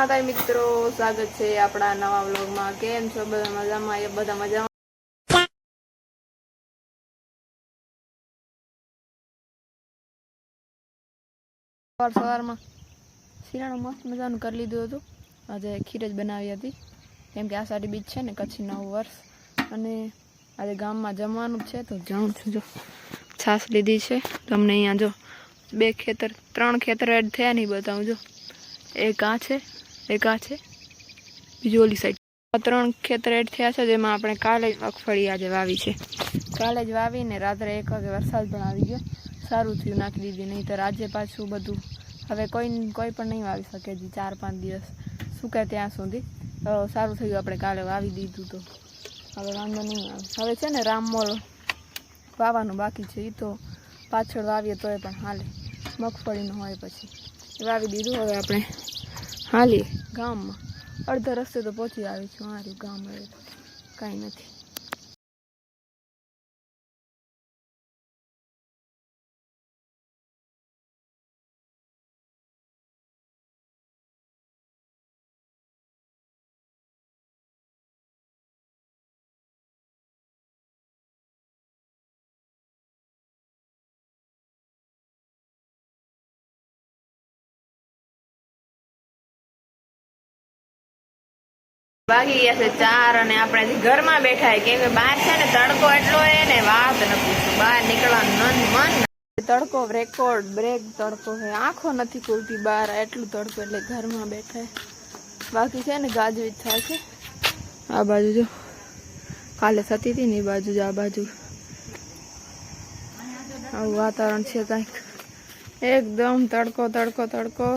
માતા મિત્રો, સ્વાગત છે આપણા નવા વ્લોગમાં. કેમ છો? બધા મજામાં? એ બધા મજામાં? સવાર સવારમાં શિરાણું મસ્ત મજાનું કરી લીધું હતું. આજે ખીર જ બનાવી હતી. કેમ કે આ સાડી બીજ છે ને, કચ્છી નવું વર્ષ. અને આજે ગામમાં જમવાનું છે, તો જાઉં છું જો. છાસ લીધી છે. તમને અહીંયા જો બે ખેતર, ત્રણ ખેતર એડ થયા નહીં બતાવું જો. એક આ છે એક આ છે. બીજું ઓલી સાઈડ ત્રણ ખેતર એડ થયા છે, જેમાં આપણે કાલે જ મગફળી આજે વાવી છે. કાલે જ વાવીને રાત્રે એક વાગે વરસાદ પણ આવી ગયો. સારું થયું, નાખી દીધી. નહીં તો આજે પાછું બધું હવે કોઈ કોઈ પણ નહીં વાવી શકે હજી ચાર પાંચ દિવસ. સુકાય ત્યાં સુધી? સારું થયું, આપણે કાલે વાવી દીધું તો. હવે વાંધો નહીં આવે. હવે છે ને રામમોલ વાવવાનું બાકી છે. એ તો પાછળ વાવીએ તોય પણ હાલે. મગફળીનું હોય પછી. વાવી દીધું, હવે આપણે હાલીએ ગામમાં. અડધા રસ્તે તો પહોંચી આવી છું. મારું ગામ કાંઈ નથી. વાગી ગયા છે ચાર અને આપણે ઘરમાં બેઠા કેમ કે બહાર છે ને તડકો એટલો હે ને વાત ન બહાર નીકળવાનું મન તડકો રેકોર્ડ બ્રેક તડકો છે. આંખો નથી ખુલતી બહાર. એટલું તડકો એટલે ઘરમાં બેઠા બાકી છે ને ગાજવીજ થાય છે. આ બાજુ જો. કાલે થતી હતી ને એ બાજુ જ આ બાજુ. આવું વાતાવરણ છે કાંઈક. એકદમ તડકો તડકો તડકો.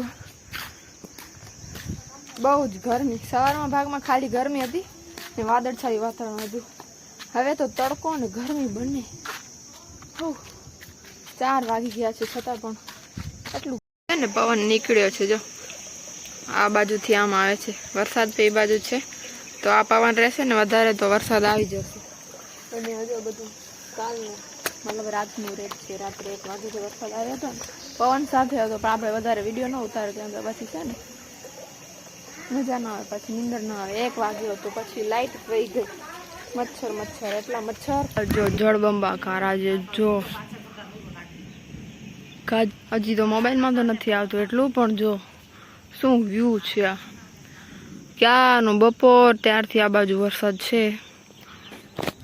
બહુ જ ગરમી. સવારમાં ભાગમાં ખાલી ગરમી હતી ને વાદળછાયું વાતાવરણ હતું. હવે તો તડકો અને ગરમી બંને. ચાર વાગી ગયા છે છતાં પણ એટલું ને પવન નીકળ્યો છે જો. આ બાજુથી આમ આવે છે. વરસાદ તો એ બાજુ છે. તો આ પવન રહેશે ને વધારે તો વરસાદ આવી જશે. અને હજુ બધું કાલનું, મતલબ રાતનું રેટ છે. રાત્રે એક વાગે વરસાદ આવ્યો હતો ને, પવન સાથે હતો, પણ આપણે વધારે વીડિયો ન ઉતારે ત્યાં પછી છે ને મજા ના આવે, પછી નીંદર ના આવે. એક વાગ્યો તો પછી લાઈટ પડી ગઈ. મચ્છર મચ્છર, એટલા મચ્છર. જો, જળબંબાકાર, આજે જો. હજી તો મોબાઈલમાં તો નથી આવતું, એટલું પણ જો. શું વ્યૂ છે આ? ક્યાંનો બપોર, ત્યારથી આ બાજુ વરસાદ છે.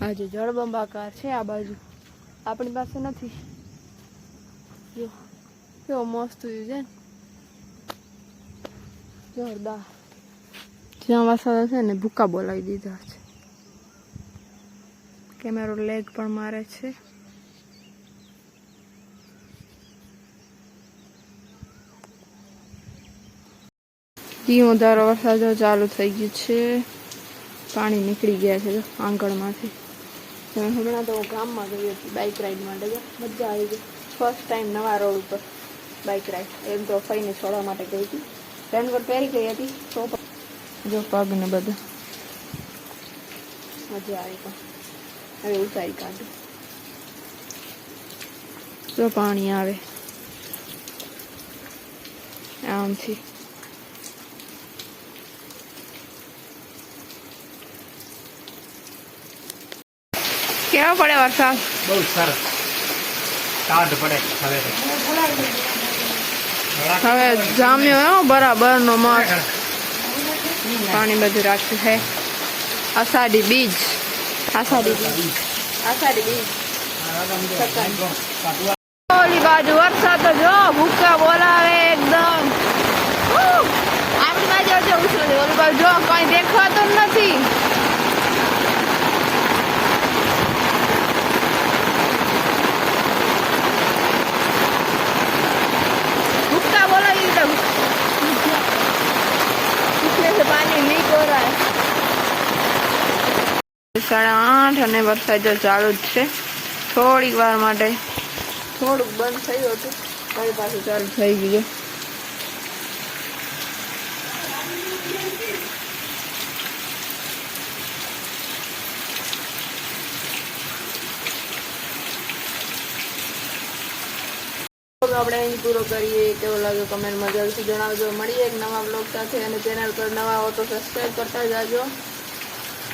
આજે જળબંબાકાર છે આ બાજુ. આપણી પાસે નથી. જો, કેવો મસ્ત વ્યૂ છે જોરદાર. જ્યાં વરસાદ છે ને ભૂકા બોલાવી દીધા છે. કેમેરો લેગ પણ મારે છે. ધીમો ધારો વરસાદ ચાલુ થઈ ગયું છે. પાણી નીકળી ગયા છે આંગણમાંથી. હમણાં તો ગામમાં ગઈ હતી બાઇક રાઈડ માટે મજા આવી ગઈ. ફર્સ્ટ ટાઈમ નવા રોડ ઉપર બાઇક રાઈડ એમ તો ફઈને છોડવા માટે ગઈ હતી. રેનકોટ પહેરી ગઈ હતી. તો જો પગ ને બધું. હજુ આવી હવે ઉતારી કાઢું. જો પાણી આવે. આમથી. કેવો પડે વરસાદ? બહુ સરસ. ટાઢ પડે હવે. હવે જામ્યો હો બરાબર નો મસ્ત પાણી બધું રાખ્યું છે. આષાઢી બીજ. આષાઢી બીજ. આષાઢી બીજ. ઓલી બાજુ વરસાદ તો જો ભૂકા બોલાવે એકદમ! આપણી બાજુ ઓલી બાજુ જો, કઈ દેખાતું નથી. સાડા આઠ અને વરસાદ જો ચાલુ જ છે. થોડીક વાર માટે થોડુંક બંધ થયું હતું. ફરી પાછું ચાલુ થઈ ગયું આપણે અહીં પૂરો કરીએ. કેવો લાગ્યો કમેન્ટમાં જરૂરથી જણાવજો. મળીએ એક નવા બ્લોગ સાથે અને ચેનલ પર નવા હો તો સબસ્ક્રાઈબ કરતા જાજો.